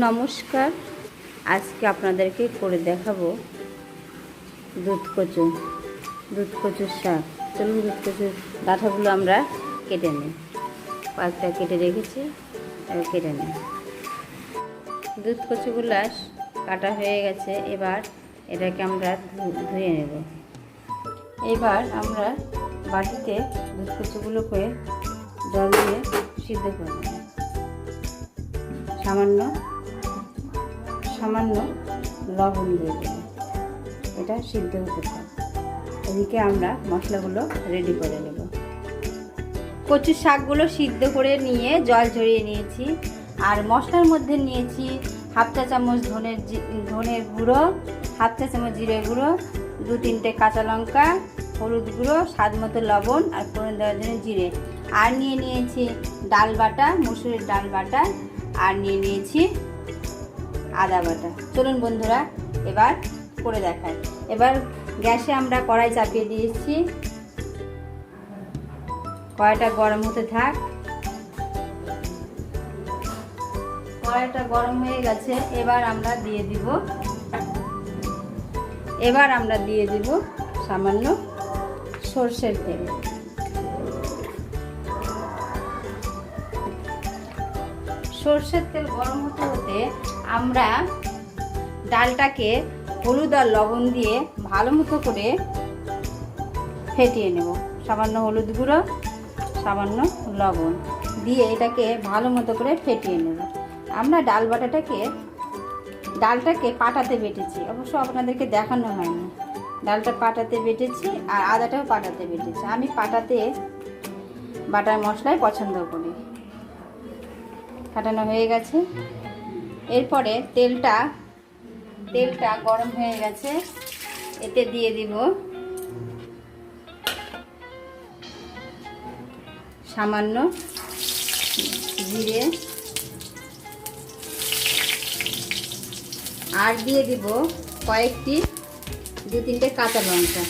নমস্কার। আজকে আপনাদেরকে করে দেখাবো দুধ কচু দুধ কচুর শাক। চলুন দুধ কচুর ডাঁটাগুলো আমরা কেটে নিই। কয়েকটা কেটে রেখেছি কেটে নিই। দুধ কচুগুলো কাটা হয়ে গেছে, এবার এটাকে আমরা ধুয়ে নেব। এবার আমরা বাটিতে দুধ কচুগুলোকে জল দিয়ে সিদ্ধ করে নেব। সামান্য সামান্য লবণ দিয়ে দেবো। এটা সিদ্ধ হতে থাক। এদিকে আমরা মশলাগুলো রেডি করে নেব। কচুর শাকগুলো সিদ্ধ করে নিয়ে জল ঝরিয়ে নিয়েছি। আর মশলার মধ্যে নিয়েছি হাফ চা চামচ ধনের ধনের গুঁড়ো, হাফ চা চামচ জিরে গুঁড়ো, দু তিনটে কাঁচা লঙ্কা, হলুদ গুঁড়ো, স্বাদ মতো লবণ আর ফোড়ন দেওয়ার জন্য জিরে। আর নিয়ে নিয়েছি ডাল বাটা, মুসুরির ডাল বাটা। আর নিয়ে নিয়েছি আদা বাটা। চলুন বন্ধুরা, এবার করে দেখাই। এবার গ্যাসে আমরা কড়াই চাপিয়ে দিয়েছি। কড়াইটা গরম হতে থাক। কড়াইটা গরম হয়ে গেছে, এবার আমরা দিয়ে দিব। এবার আমরা দিয়ে দিব সামান্য সর্ষের তেল। সর্ষের তেল গরম হতে হতে আমরা ডালটাকে হলুদ আর লবণ দিয়ে ভালো মতো করে ফেটিয়ে নেব। সামান্য হলুদ গুঁড়ো, সামান্য লবণ দিয়ে এটাকে ভালো মতো করে ফেটিয়ে নেব। আমরা ডাল বাটাটাকে, ডালটাকে পাটাতে বেটেছি। অবশ্য আপনাদেরকে দেখানো হয়নি। ডালটা পাটাতে বেটেছি আর আদাটাও পাটাতে বেটেছি। আমি পাটাতে বাটার মশলাই পছন্দ করি। ফাটানো হয়ে গেছে। এরপরে তেলটা তেলটা গরম হয়ে গেছে, এতে দিয়ে দিব সামান্য জিরে। আর দিয়ে দিব কয়েকটি, দু তিনটে কাঁচা লঙ্কা।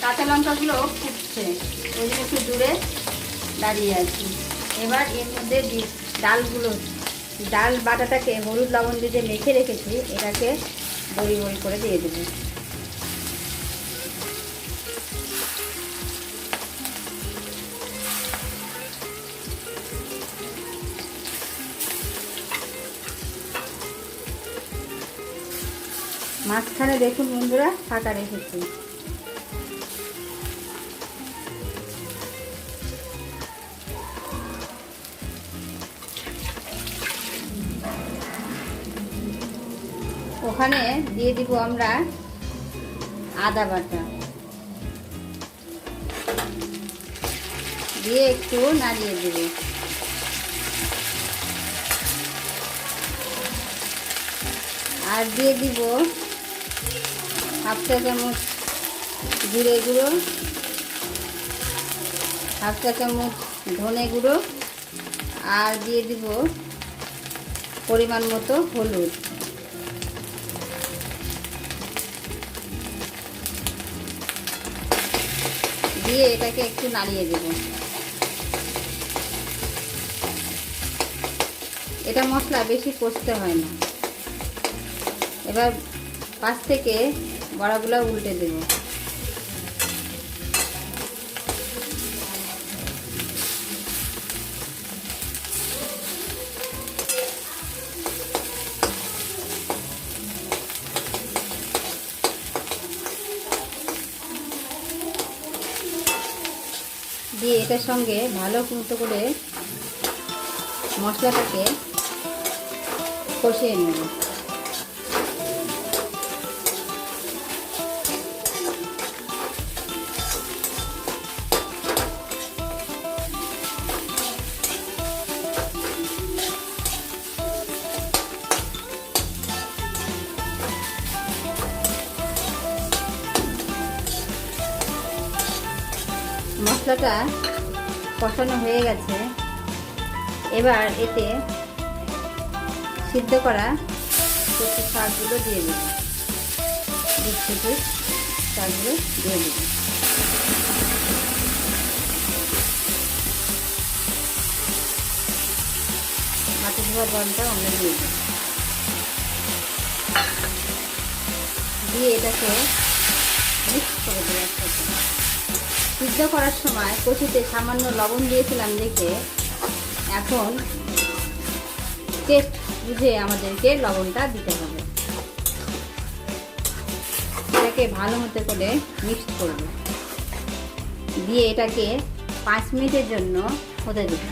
কাঁচা লঙ্কাগুলো ফুটছে ওই একটু দূরে দাঁড়িয়ে আছি। এবার এর মধ্যে দি- ডালগুলো, ডাল বাটাটাকে হলুদ লবণ দিয়ে মেখে রেখেছি, এটাকে বড়ি বড়ি করে দিয়ে দেবো। মাঝখানে দেখুন বন্ধুরা ফাঁকা রেখেছি। ওখানে দিয়ে দিব আমরা আদা বাটা। দিয়ে একটু নাড়িয়ে দেব। আর দিয়ে দিব হাফ চা চামচ জিরে গুঁড়ো, হাফ চা চামচ ধনে গুঁড়ো, আর দিয়ে দিব পরিমাণ মতো হলুদ। দিয়ে এটাকে একটু নাড়িয়ে দেব। এটা মশলা বেশি কষতে হয় না। এবার পাশ থেকে বড়াগুলো উল্টে দেব। দিয়ে এটার সঙ্গে ভালো মতো করে মশলাটাকে কষিয়ে নেব। মশলাটা কষানো হয়ে গেছে। এবার এতে সিদ্ধ করা কচু শাকগুলো দিয়ে দেব। কচুর শাকগুলো দিয়ে দেব। বাটি ধোয়া জলটা আমরা দিয়ে দিই দিয়ে এটাকে মিক্স করে দেবো একসাথে। সিদ্ধ করার সময় কচুতে সামান্য লবণ দিয়েছিলাম দেখে এখন টেস্ট বুঝে আমাদেরকে লবণটা দিতে হবে। এটাকে ভালো মতো করে মিক্সড করব। দিয়ে এটাকে পাঁচ মিনিটের জন্য হতে দেব।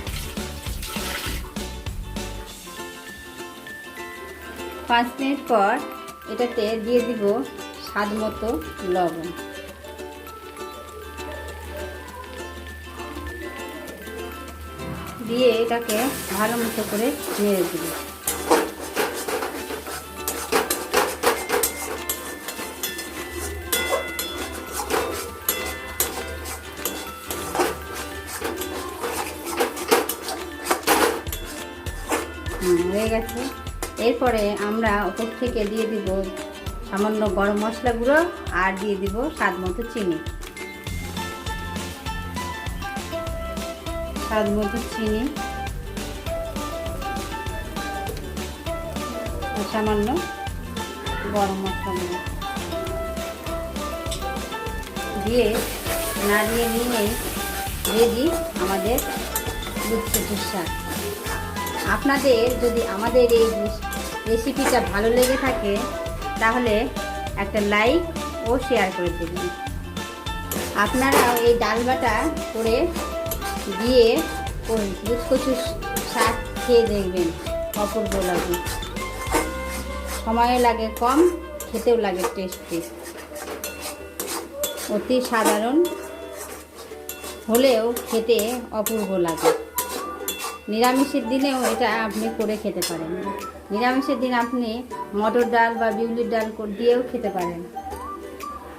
পাঁচ মিনিট পর এটাতে দিয়ে দিব স্বাদ মতো লবণ। দিয়ে এটাকে ভালো মতো করে নেড়ে দিব। হয়ে গেছে। এরপরে আমরা ওপর থেকে দিয়ে দিব সামান্য গরম মশলা গুঁড়ো আর দিয়ে দিব স্বাদ মতো চিনি। স্বাদ মতো চিনি সামান্য গরম মশলা দিয়ে নাড়িয়ে নিয়ে রেডি আমাদের দুধ কচুর শাক আপনাদের যদি আমাদের এই রেসিপিটা ভালো লেগে থাকে, তাহলে একটা লাইক ও শেয়ার করে দেবেন। আপনারাও এই ডাল বাটা করে দিয়ে ওই কচুর শাক খেয়ে দেখবেন, অপূর্ব লাগে। সময় লাগে কম, খেতেও লাগে টেস্টি অতি সাধারণ, হলেও খেতে অপূর্ব লাগে। নিরামিষের দিনেও এটা আপনি করে খেতে পারেন। নিরামিষের দিন আপনি মটর ডাল বা বিউলির ডাল দিয়েও খেতে পারেন।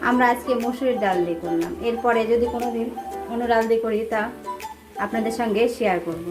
আমরা আজকে মসুরের ডাল দিয়ে করলাম। এরপরে যদি কোনো দিন কোনো ডাল দিয়ে করি, তা আপনাদের সঙ্গে শেয়ার করব।